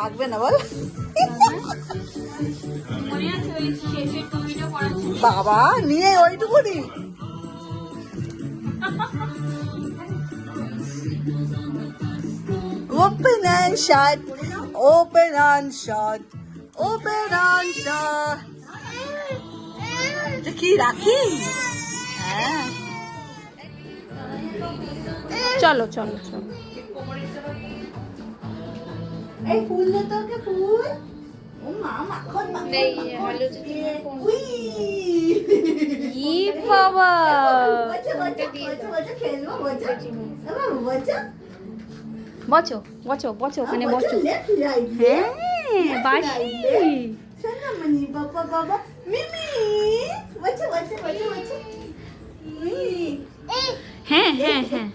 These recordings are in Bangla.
রাখবে না বল। বাবা নিয়ে Open and shut, open and shut, open and shut. এটা কি রাখি? হ্যাঁ। চলো চলো চলো। এই ফুল দে তোকে ফুল ও মা মাখন মাখন এই, মাখন। হ্যালো দিদি, ফোন। ই বাবা বচো, বচো, বচো, বচো, খেলব, বচো। বাবু, বচো। বচো বচো বচো ওখানে বচো. হ্যাঁ বাসি সোনামণি, বাবা, বাবা, মিমি। বচো, বচো, বচো, বচো। মিমি। হ্যাঁ হ্যাঁ হ্যাঁ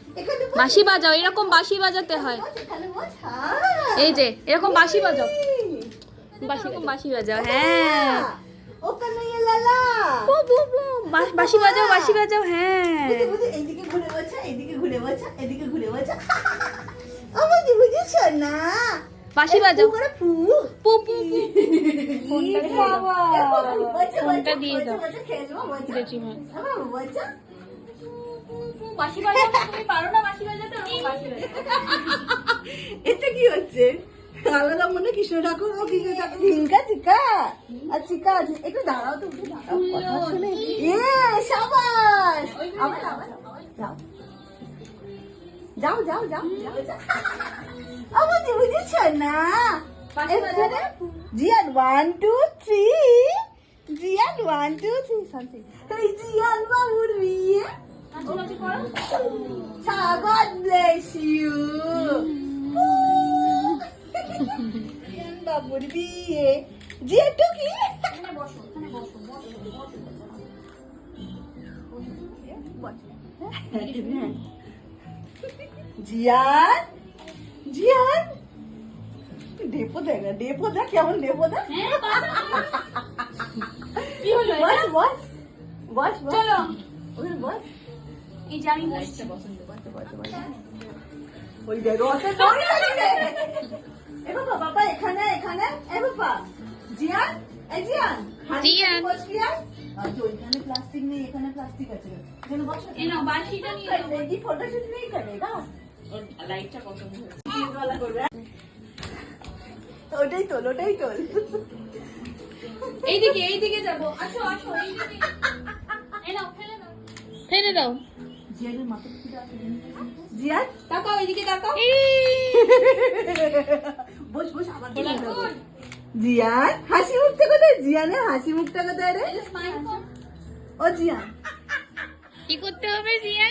বাঁশি বাজাও এরকম বাঁশি বাজাতে হয় হ্যাঁ। এই যে এরকম বাঁশি বাজাও বাঁশি বাঁশি বাজাও হ্যাঁ ইয়ে বাঁশি বাজাও বাঁশি বাজাও হ্যাঁ বুঝি, বুঝি, ঘুরে বসা এদিকে ঘুরে বসা এদিকে ঘুরে বসা আমাকে বুঝেছ না বাঁশি বাজাও পু পু পু ফোনটা দিয়ে দাও বাঁশি বাজাও তুমি পারো না বাঁশি বাজাতে বাজাতে এতে কি হচ্ছে? আলাদা মনে কৃষ্ণ ঠাকুর ও কৃষ্ণ ঠাকুর। চিকা আর চিকা আছে একটু দাঁড়াও তো একটু দাঁড়াও। কথা শুনে এ সাবাস! আবার আবার আবার যাও। যাও যাও যাও যাও আমার বুঝেছ না? জিয়ান ওয়ান টু থ্রি জিয়ান ওয়ান টু থ্রি সামথিং জিয়ান God bless you. জিয়ান বাবুর বিয়ে জিয়া টুকি জিয়ান। জিয়ান ডেপো দেখ না ডেপো দেখ কেমন ডেপো দেখ কি বস বস বস। চলো। বস। এই যে আমি বসছি। ওই দেখ এ বাবা বাবা এখানে এখানে এ বাবা। জিয়ান এই জিয়ান জিয়ান। বসবি আর আচ্ছা ওইখানে প্লাস্টিক নেই এখানে প্লাস্টিক আছে। এখানে বসো এই নাও বাঁশিটা নিয়ে নাও। ফটোশুট নেই করেগা লাইটটা পছন্দ হয়েছে ওটাই তোল ওটাই তোল। এইদিকে এইদিকে যাব। আসো আসো এইদিকে। এই ফেলে দাও। জিয়ার তাকাও এদিকে তাকাও। বস বস আবার জিয়ার হাসি মুখটা কোথায়? জিয়ানের হাসি মুখটা কোথায় রে? ও জিয়া কি করতে হবে জিয়া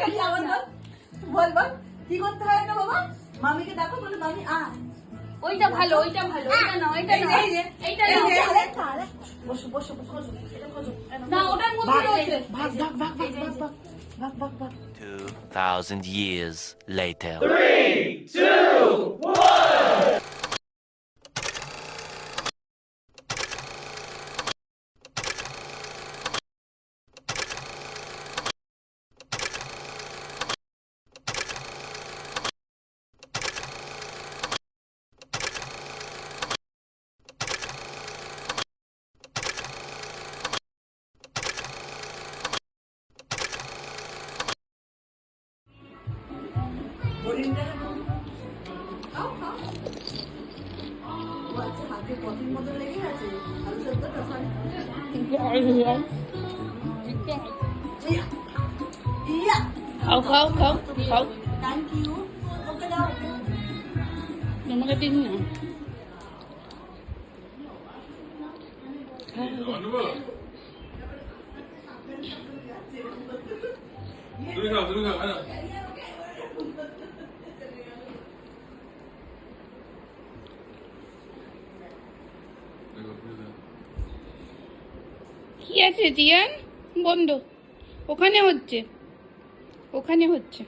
কি বল। বল কি করতে হয় না বাবা? মামিকে দেখো বলে মামি আয়। ওইটা ভালো ওইটা ভালো এটা না ওইটা না এইটা না বসো বসো বসো না ওটার মধ্যে রয়েছে ভাগ ভাগ ভাগ ভাগ ভাগ ভাগ 2000 years later 3 2 1 lên đây không? Không, không. Không, không, không, có. Nó mới cái tin nè. Đứng không, đứng không, anh ạ. আছে, জিয়ান? বন্ধ। ওখানে হচ্ছে। ওখানে হচ্ছে।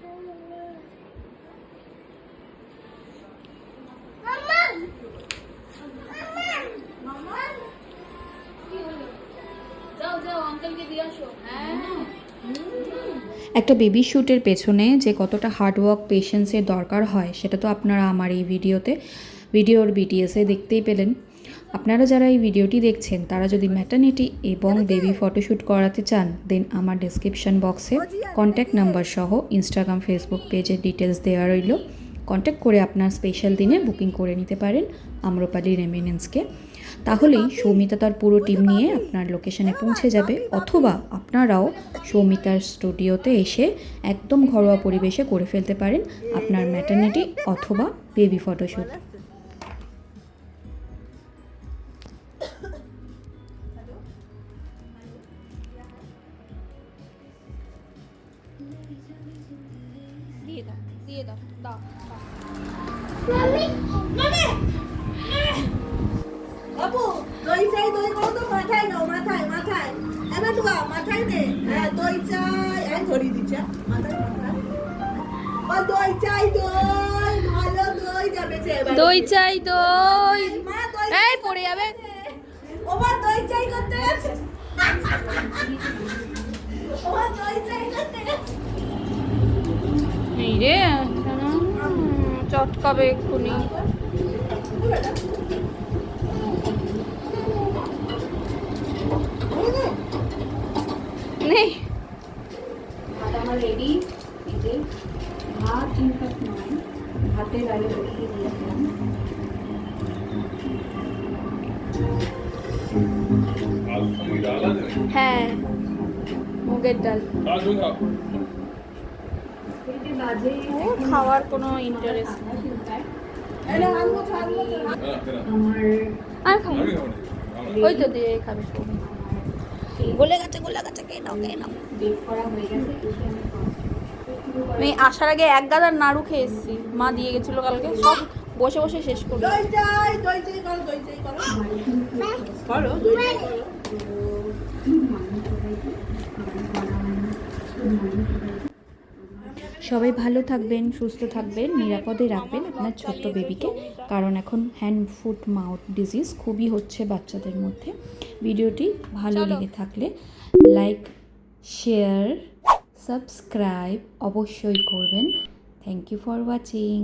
একটা বেবি শ্যুটের পেছনে যে কতটা হার্ডওয়ার্ক পেশেন্সের দরকার হয়, সেটা তো আপনারা আমার এই ভিডিওতে ভিডিওর বিটিএসে দেখতেই পেলেন। আপনারা যারা এই ভিডিওটি দেখছেন তারা যদি ম্যাটার্নিটি এবং বেবি ফটোশ্যুট করাতে চান দেন আমার ডেসক্রিপশন বক্সে কন্ট্যাক্ট নাম্বার সহ ইনস্টাগ্রাম ফেসবুক পেজের ডিটেলস দেওয়া রইল। কন্ট্যাক্ট করে আপনার স্পেশাল দিনে বুকিং করে নিতে পারেন আম্রপালি রেমিনেন্সকে তাহলেই সৌমিতা তার পুরো টিম নিয়ে আপনার লোকেশনে পৌঁছে যাবে অথবা আপনারাও সৌমিতার স্টুডিওতে এসে একদম ঘরোয়া পরিবেশে করে ফেলতে পারেন আপনার ম্যাটার্নিটি অথবা বেবি ফটোশ্যুট দিয়ে দাও দাও দাও। দাও। বাবু দই চাই দই করো তো মাথায় নাও মাথায় মাথায়। এবার টুকা মাথায় নে। হ্যাঁ দই চাই। আমি ধরিয়ে দিচ্ছি? মাথায় মাথায়। ও দই চাই দই। ভালো দই যাবে। দই চাই দই। মা দই এই পড়ে যাবে। ওমা দই চাই করতে গেছে ওমা দই চাই করতে গেছে এই রে উম, চটকাবে এক্ষুনি। নেই। রেডি ভাত ইনফ্যাক্ট নয় ভাতের আগে বসিয়ে হ্যাঁ মুগের ডাল। খাওয়ার কোনো ইন্টারেস্ট আর ওই তো দিয়ে কে নাও নাও। আমি আসার আগে এক গাদার নাড়ু খেয়ে এসেছি। মা দিয়ে গেছিল কালকে। সব বসে বসে শেষ করল। সবাই ভালো থাকবেন সুস্থ থাকবেন নিরাপদে রাখবেন আপনার ছোট্ট বেবিকে কারণ এখন হ্যান্ড ফুট মাউথ ডিজিজ খুবই হচ্ছে বাচ্চাদের মধ্যে। ভিডিওটি ভালো লেগে থাকলে লাইক শেয়ার সাবস্ক্রাইব অবশ্যই করবেন। Thank you for watching